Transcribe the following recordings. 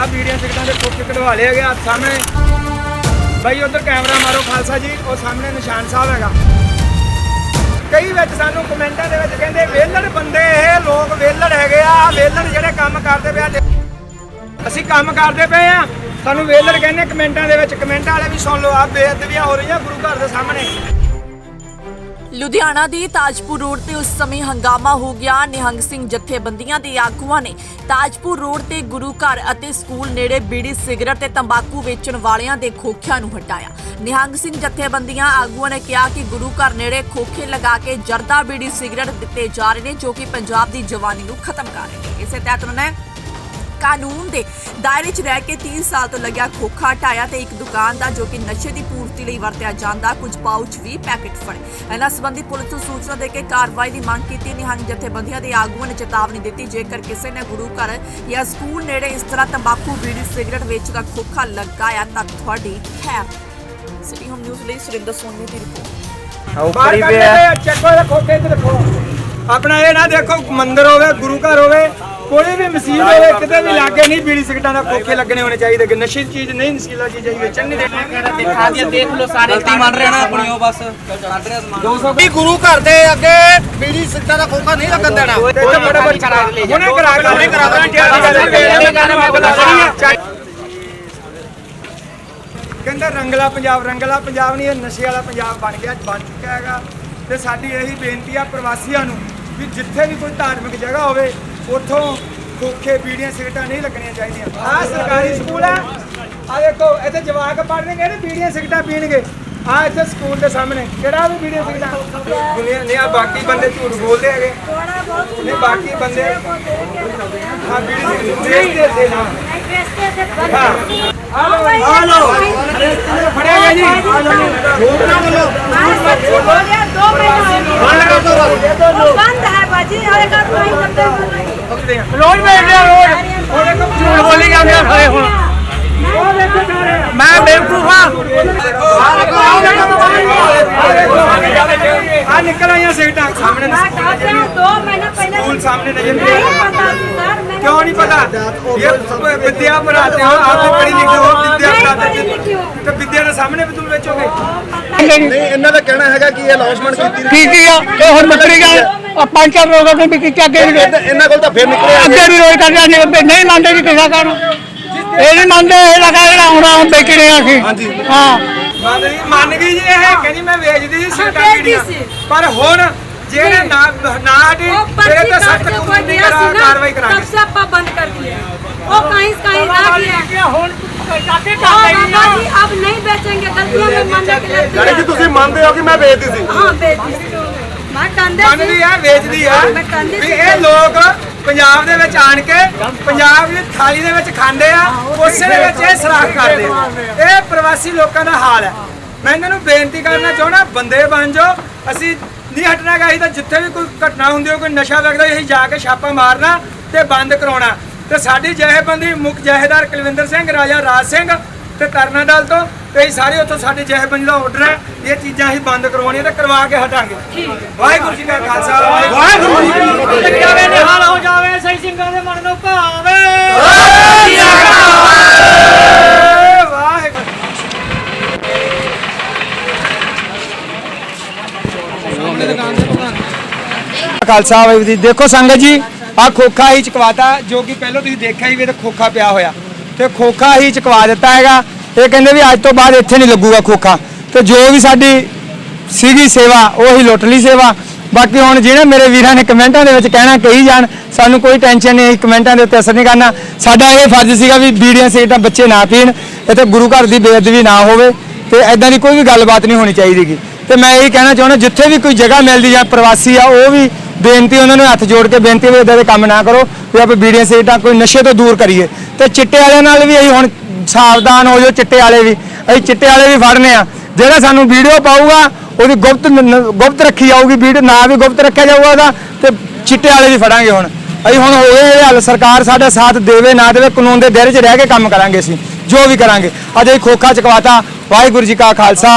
ਆ ਵੀਡੀਓ ਸਿਗਰਟਾਂ ਦੇ ਕੋਕੇ ਕਢਵਾ ਲਿਆ ਗਿਆ। ਸਾਹਮਣੇ ਬਾਈ ਉਧਰ ਕੈਮਰਾ ਮਾਰੋ, ਖਾਲਸਾ ਜੀ, ਉਹ ਸਾਹਮਣੇ ਨਿਸ਼ਾਨ ਸਾਹਿਬ ਹੈਗਾ। ਕਈ ਵਿੱਚ ਸਾਨੂੰ ਕਮੈਂਟਾਂ ਦੇ ਵਿੱਚ ਕਹਿੰਦੇ, ਵੇਲੜ ਬੰਦੇ, ਇਹ ਲੋਕ ਵੇਲੜ ਹੈਗੇ ਆ ਵੇਲੜ ਜਿਹੜੇ ਕੰਮ ਕਰਦੇ ਪਏ ਅਸੀਂ ਕੰਮ ਕਰਦੇ ਪਏ ਆ। ਸਾਨੂੰ ਵੇਲੜ ਕਹਿੰਦੇ ਕਮੈਂਟਾਂ ਦੇ ਵਿੱਚ, ਕਮੈਂਟਾਂ ਵਾਲੇ ਵੀ ਸੁਣ ਲਓ ਆ ਬੇਅਦਬੀਆਂ ਹੋ ਰਹੀਆਂ ਗੁਰੂ ਘਰ ਦੇ ਸਾਹਮਣੇ। ਲੁਧਿਆਣਾ ਦੀ ਤਾਜਪੁਰ ਰੋਡ ਤੇ ਉਸ ਸਮੇਂ ਹੰਗਾਮਾ ਹੋ ਗਿਆ। ਨਿਹੰਗ ਸਿੰਘ ਜਥੇਬੰਦੀਆਂ ਦੇ ਆਗੂਆਂ ਨੇ ਤਾਜਪੁਰ ਰੋਡ ਤੇ ਗੁਰੂ ਘਰ ਅਤੇ ਸਕੂਲ ਨੇੜੇ ਬੀੜੀ ਸਿਗਰਟ ਤੇ ਤੰਬਾਕੂ ਵੇਚਣ ਵਾਲਿਆਂ ਦੇ ਖੋਖਿਆਂ ਨੂੰ ਹਟਾਇਆ। ਨਿਹੰਗ ਸਿੰਘ ਜਥੇਬੰਦੀਆਂ ਆਗੂਆਂ ਨੇ ਕਿਹਾ ਕਿ ਗੁਰੂ ਘਰ ਨੇੜੇ ਖੋਖੇ ਲਗਾ ਕੇ ਜਰਦਾ ਬੀੜੀ ਸਿਗਰਟ ਦਿੱਤੇ ਜਾ ਰਹੇ ਨੇ, ਜੋ ਕਿ ਪੰਜਾਬ ਦੀ ਜਵਾਨੀ ਨੂੰ ਖਤਮ ਕਰ ਰਹੇ ਨੇ। ਇਸੇ ਤਹਿਤ ਉਹਨਾਂ ਨੇ ਕਾਨੂੰਨ ਦੇ ਦਾਇਰੇ 'ਚ ਰਹਿ ਕੇ 30 ਸਾਲ ਤੋਂ ਲੱਗਿਆ ਖੋਖਾ ਹਟਾਇਆ ਤੇ ਇੱਕ ਦੁਕਾਨ ਦਾ ਜੋ ਕਿ ਨਸ਼ੇ ਦੀ ਪੂਰਤੀ ਲਈ ਵਰਤਿਆ ਜਾਂਦਾ ਕੁਝ ਪਾਊਚ ਵੀ ਪੈਕੇਟ ਫੜੇ। ਇਹਨਾਂ ਸੰਬੰਧੀ ਪੁਲਿਸ ਨੂੰ ਸੂਚਨਾ ਦੇ ਕੇ ਕਾਰਵਾਈ ਦੀ ਮੰਗ ਕੀਤੀ ਨਿਹੰਗ ਜਥੇਬੰਦੀਆਂ ਦੇ ਆਗੂਆਂ ਨੇ ਚੇਤਾਵਨੀ ਦਿੱਤੀ ਜੇਕਰ ਕਿਸੇ ਨੇ ਗੁਰੂ ਘਰ ਜਾਂ ਸਕੂਲ ਨੇੜੇ ਇਸ ਤਰ੍ਹਾਂ ਤੰਬਾਕੂ ਬੀੜੀ ਸਿਗਰਟ ਵੇਚਦਾ ਖੋਖਾ ਲਗਾਇਆ ਤਾਂ ਤੁਹਾਡੀ ਖੈਰ। ਸਿਟੀ ਹੋਮ ਨਿਊਜ਼ ਲਈ ਸੁਰਿੰਦਰ ਸੋਨੀ ਦੀ ਰਿਪੋਰਟ। ਬਾਹਰ ਕੱਢ ਦੇ ਚੱਕੋ ਦੇ ਖੋਕੇ ਤੇ ਰੱਖੋ ਆਪਣਾ ਇਹ ਨਾ ਦੇਖੋ ਮੰਦਿਰ ਹੋਵੇ ਗੁਰੂ ਘਰ ਹੋਵੇ ਕੋਈ ਵੀ ਮਸਜਿਦ ਹੋਵੇ ਕਿਤੇ ਵੀ ਲਾਗੇ ਨਹੀਂ ਬੀੜੀ ਸਿਗਰਟਾਂ ਦਾ ਖੋਕੇ ਲੱਗਣੇ ਹੋਣੇ ਚਾਹੀਦੇ ਕਿ ਨਸ਼ੇ ਦੀ ਚੀਜ਼ ਨਹੀਂ ਨਸ਼ੀਲਾ ਚੀਜ਼ ਹੈ ਵੇਚਣ ਨਹੀਂ ਦੇਣਾ ਦਿਖਾ ਦਿਆ ਦੇਖ ਲਓ ਸਾਰੇ ਗਲਤੀ ਮੰਨ ਰਹੇ ਨਾ ਆਪਣੀ ਉਹ ਬਸ ਕੱਢ ਰਿਹਾ ਸਮਾਨ ਵੀ ਗੁਰੂ ਘਰ ਦੇ ਅੱਗੇ ਬੀੜੀ ਸਿੱਟਾ ਦਾ ਖੋਖਾ ਨਹੀਂ ਲੱਗਣ ਦੇਣਾ ਇੱਥੇ ਬੜਾ ਬੜਾ ਹੁਣੇ ਕਰਾ ਕੇ ਕਰਾ ਦਾਂਗੇ ਕਹਿੰਦਾ ਰੰਗਲਾ ਪੰਜਾਬ ਰੰਗਲਾ ਪੰਜਾਬ ਨਹੀਂ ਇਹ ਨਸ਼ੇ ਵਾਲਾ ਪੰਜਾਬ ਬਣ ਗਿਆ ਬਣ ਚੁੱਕਾ ਹੈਗਾ ਤੇ ਸਾਡੀ ਇਹੀ ਬੇਨਤੀ ਆ ਪ੍ਰਵਾਸੀਆਂ ਨੂੰ ਵੀ ਜਿੱਥੇ ਵੀ ਕੋਈ ਧਾਰਮਿਕ ਜਗ੍ਹਾ ਹੋਵੇ ਉੱਥੋਂ ਕੋਖੇ ਬੀੜੀਆਂ ਸਿਗਰਟਾਂ ਨਹੀਂ ਲੱਗਣੀਆਂ ਚਾਹੀਦੀਆਂ ਆਹ ਸਰਕਾਰੀ ਸਕੂਲ ਹੈ ਆ ਦੇਖੋ ਇੱਥੇ ਜਵਾਕ ਪੜ੍ਹਨਗੇ ਨੇ ਬੀੜੀਆਂ ਸਿਗਰਟਾਂ ਪੀਣਗੇ ਆ ਇੱਥੇ ਸਕੂਲ ਦੇ ਸਾਹਮਣੇ ਕਿਹੜਾ ਵੀ ਵੀਡੀਓ ਸਿੱਖਦਾ ਦੁਨੀਆ ਆ ਬਾਕੀ ਬੰਦੇ ਝੂਠ ਬੋਲਦੇ ਹੈਗੇ ਨਹੀਂ ਬਾਕੀ ਬੰਦੇ ਹਾਂ ਵੀਡੀਓ ਦੇਖਦੇ ਦੇ ਨਾ ਆ ਲੋ ਫੜਿਆ ਗਿਆ ਜੀ ਝੂਠ ਨਾ ਬੋਲੋ ਝੂਠ ਬੋਲਿਆ 2 ਮਹੀਨੇ ਰੋਜ਼ ਵੇਚਦੇ ਆ। ਰੋਜ਼ ਉਹਦੇ ਕੋਲ ਝੂਠ ਬੋਲੀ ਜਾਂਦੇ ਆ ਸਾਰੇ ਹੁਣ। ਮੈਂ ਬੇਵਕੂਫ ਆ। सामने नजर नहीं नहीं आ पता थी सर मैंने क्यों नहीं पता ये विद्या पढ़ाते हो आप भी पढ़ी लिखी हो विद्या नहीं पढ़ाते पढ़ी लिखी हो हूँ। तो विद्या के सामने भी तुम बेचोगे ਨਹੀਂ ਇਹਨਾਂ ਦਾ ਕਹਿਣਾ ਹੈਗਾ ਕਿ ਇਹ ਅਨਾਉਂਸਮੈਂਟ ਕੀਤੀ ਕੀ ਕੀ ਆ ਇਹ ਹੁਣ ਮੱਕੜੀ ਗਿਆ ਪੰਜ ਚਾਰ ਲੋਕਾਂ ਨੇ ਵੀ ਕੀਤੀ ਅੱਗੇ ਵੀ ਇਹਨਾਂ- ਇਹਨਾਂ ਕੋਲ ਤਾਂ ਫਿਰ ਨਿਕਲਿਆ ਅੱਗੇ ਵੀ ਰੋਜ਼ ਕਰਦੇ ਨੇ ਵੀ ਨਹੀਂ ਮੰਨਦੇ ਜੀ ਕਿਸਾ ਕਰਨ ਇਹ ਨਹੀਂ ਮੰਨਦੇ ਇਹ ਲਗਾ ਜਿਹੜਾ ਹੁਣ ਹੁਣ ਵੇਚਣੇ ਆ ਅਸੀਂ ਹਾਂ ਮੰਨ ਗਈ ਮੰਨ ਗਈ ਜੀ ਇਹ ਕਹਿੰਦੀ ਮੈਂ ਵੇਚਦੀ ਸੀ ਸਿਗਰਟਾਂ ਬੀੜੀਆਂ ਪਰ ਹੁਣ ਜਿਹੜੇ ਨਾ ਨਾ ਦੇ ਤੇਰੇ ਤੇ ਸਖਤ ਕਾਨੂੰਨੀ ਕਾਰਵਾਈ ਕਰਾਂਗੇ। ਸਭ ਆਪਾਂ ਬੰਦ ਕਰ ਦਿਆ ਉਹ ਕਹੀਂ ਕਹੀਂ ਨਾ ਗਿਆ ਹੁਣ ਕਾਕੇ ਕਾਕੇ ਨਾ ਜੀ ਅਬ ਨਹੀਂ ਵੇਚेंगे ਗਲਤੀਆਂ ਮੈਂ ਮੰਨ ਕੇ ਲੱਗਦੀ ਹੈ। ਜੀ ਤੁਸੀਂ ਮੰਨਦੇ ਹੋ ਕਿ ਮੈਂ ਵੇਚਦੀ ਸੀ? ਹਾਂ ਵੇਚਦੀ ਸੀ। ਮੈਂ ਕੰਦੇ ਮੰਨਦੀ ਆ ਵੇਚਦੀ ਆ। ਵੀ ਇਹ ਲੋਕ ਪੰਜਾਬ ਦੇ ਵਿੱਚ ਆਣ ਕੇ ਪੰਜਾਬ ਦੀ ਥਾਲੀ ਦੇ ਵਿੱਚ ਖਾਂਦੇ ਆ ਉਸੇ ਦੇ ਵਿੱਚ ਇਹ ਸਰਾਖ ਕਰਦੇ ਆ। ਇਹ ਪ੍ਰਵਾਸੀ ਲੋਕਾਂ ਦਾ ਹਾਲ ਹੈ। ਮੈਂ ਇਹਨਾਂ ਨੂੰ ਬੇਨਤੀ ਕਰਨਾ ਚਾਹਣਾ ਬੰਦੇ ਬਣ ਜਾਓ। ਅਸੀਂ ਨਹੀਂ ਹਟਣਾ ਗਾ ਅਸੀਂ ਤਾਂ ਜਿੱਥੇ ਵੀ ਕੋਈ ਘਟਨਾ ਹੁੰਦੀ ਹੋ ਕੋਈ ਨਸ਼ਾ ਵਗਦਾ ਅਸੀਂ ਜਾ ਕੇ ਛਾਪਾ ਮਾਰਨਾ ਤੇ ਬੰਦ ਕਰਾਉਣਾ। ਤੇ ਸਾਡੀ ਜਥੇਬੰਦੀ ਮੁੱਖ ਜਥੇਦਾਰ ਕੁਲਵਿੰਦਰ ਸਿੰਘ ਰਾਜਾ ਰਾਜ ਸਿੰਘ ਤੇ ਤਰਨਾ ਦਲ ਤੋਂ ਤੇ ਅਸੀਂ ਸਾਰੇ ਉੱਥੋਂ ਸਾਡੀ ਜਥੇਬੰਦੀ ਦਾ ਆਰਡਰ ਹੈ ਇਹ ਚੀਜ਼ਾਂ ਅਸੀਂ ਬੰਦ ਕਰਵਾਉਣੀਆਂ ਤੇ ਕਰਵਾ ਕੇ ਹਟਾਂਗੇ। ਵਾਹਿਗੁਰੂ ਜੀ ਕਾ ਖਾਲਸਾ ਵਾਹਿਗੁਰੂ ਜੀ ਕੀ ਫਤਿਹ ਜਾਵੇ ਨਿਹਾਲ ਹੋ ਜਾਵੇ ਸਹੀ ਸਿੰਘਾਂ ਦੇ ਮਨ ਨੂੰ ਭਾਵੇ ਵਾਹਿਗੁਰੂ ਖਾਲਸਾ ਵਾਹਿਗੁਰੂ ਜੀ। ਦੇਖੋ ਸੰਗਤ ਜੀ ਆ ਖੋਖਾ ਹੀ ਚਕਵਾਤਾ, ਜੋ ਕਿ ਪਹਿਲਾਂ ਤੁਸੀਂ ਦੇਖਿਆ ਹੀ ਵੀ ਇਹ ਖੋਖਾ ਪਿਆ ਹੋਇਆ। ਤੇ ਖੋਖਾ ਹੀ ਚਕਵਾ ਦਿੱਤਾ ਹੈਗਾ। ਇਹ ਕਹਿੰਦੇ ਵੀ ਅੱਜ ਤੋਂ ਬਾਅਦ ਇੱਥੇ ਨਹੀਂ ਲੱਗੂਗਾ ਖੋਖਾ। ਤੇ ਜੋ ਵੀ ਸਾਡੀ ਸੀਗੀ ਸੇਵਾ, ਉਹੀ ਲੁੱਟ ਲਈ ਸੇਵਾ। ਬਾਕੀ ਹੁਣ ਜਿਹੜੇ ਮੇਰੇ ਵੀਰਾਂ ਨੇ ਕਮੈਂਟਾਂ ਦੇ ਵਿੱਚ ਕਹਿਣਾ, ਕਹੀ ਜਾਣ, ਸਾਨੂੰ ਕੋਈ ਟੈਨਸ਼ਨ ਨਹੀਂ, ਕਮੈਂਟਾਂ ਦੇ ਉੱਤੇ ਅਸਰ ਨਹੀਂ ਕਰਨਾ। ਸਾਡਾ ਇਹ ਫਰਜ਼ ਸੀਗਾ ਵੀ ਬੀੜੀਆਂ ਸਿਗਰਟਾਂ ਬੱਚੇ ਨਾ ਪੀਣ, ਇੱਥੇ ਗੁਰੂ ਘਰ ਦੀ ਬੇਅਦਬੀ ਨਾ ਹੋਵੇ। ਤੇ ਐਦਾਂ ਦੀ ਕੋਈ ਵੀ ਗੱਲਬਾਤ ਨਹੀਂ ਹੋਣੀ ਚਾਹੀਦੀਗੀ ਤੇ ਮੈਂ ਇਹ ਕਹਿਣਾ ਚਾਹੁੰਦਾ, ਜਿੱਥੇ ਵੀ ਕੋਈ ਜਗ੍ਹਾ ਮਿਲਦੀ ਜਾਂ ਪ੍ਰਵਾਸੀ ਆ, ਉਹ ਵੀ ਬੇਨਤੀ ਉਹਨਾਂ ਨੂੰ ਹੱਥ ਜੋੜ ਕੇ ਬੇਨਤੀ ਵੀ ਇਦਾਂ ਦੇ ਕੰਮ ਨਾ ਕਰੋ, ਵੀ ਆਪਾਂ ਬੀੜੀਆਂ ਸਿਗਰਟਾਂ ਕੋਈ ਨਸ਼ੇ ਤੋਂ ਦੂਰ ਕਰੀਏ। ਤੇ ਚਿੱਟੇ ਵਾਲਿਆਂ ਨਾਲ ਵੀ ਅਸੀਂ ਹੁਣ ਸਾਵਧਾਨ ਹੋ ਜਾਓ, ਚਿੱਟੇ ਵਾਲੇ ਵੀ। ਅਸੀਂ ਚਿੱਟੇ ਵਾਲੇ ਵੀ ਫੜਨੇ ਆ। ਜਿਹੜਾ ਸਾਨੂੰ ਵੀਡੀਓ ਪਾਊਗਾ, ਉਹਦੀ ਗੁਪਤ ਗੁਪਤ ਰੱਖੀ ਜਾਊਗੀ ਵੀਡੀਓ, ਨਾ ਵੀ ਗੁਪਤ ਰੱਖਿਆ ਜਾਊਗਾ ਉਹਦਾ, ਤੇ ਚਿੱਟੇ ਵਾਲੇ ਵੀ ਫੜਾਂਗੇ ਹੁਣ। ਅਸੀਂ ਹੁਣ ਹੋ ਗਏ ਇਹ ਹੱਲ, ਸਰਕਾਰ ਸਾਡਾ ਸਾਥ ਦੇਵੇ, ਨਾ ਦੇਵੇ, ਕਾਨੂੰਨ ਦੇ ਦਾਇਰੇ 'ਚ ਰਹਿ ਕੇ ਕੰਮ ਕਰਾਂਗੇ ਅਸੀਂ, ਜੋ ਵੀ ਕਰਾਂਗੇ। ਅੱਜ ਇਹ ਖੋਖਾ ਚਕਵਾਤਾ। ਵਾਹਿਗੁਰੂ ਜੀ ਕਾ ਖਾਲਸਾ,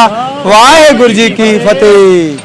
ਵਾਹਿਗੁਰੂ ਜੀ ਕੀ ਫਤਿਹ।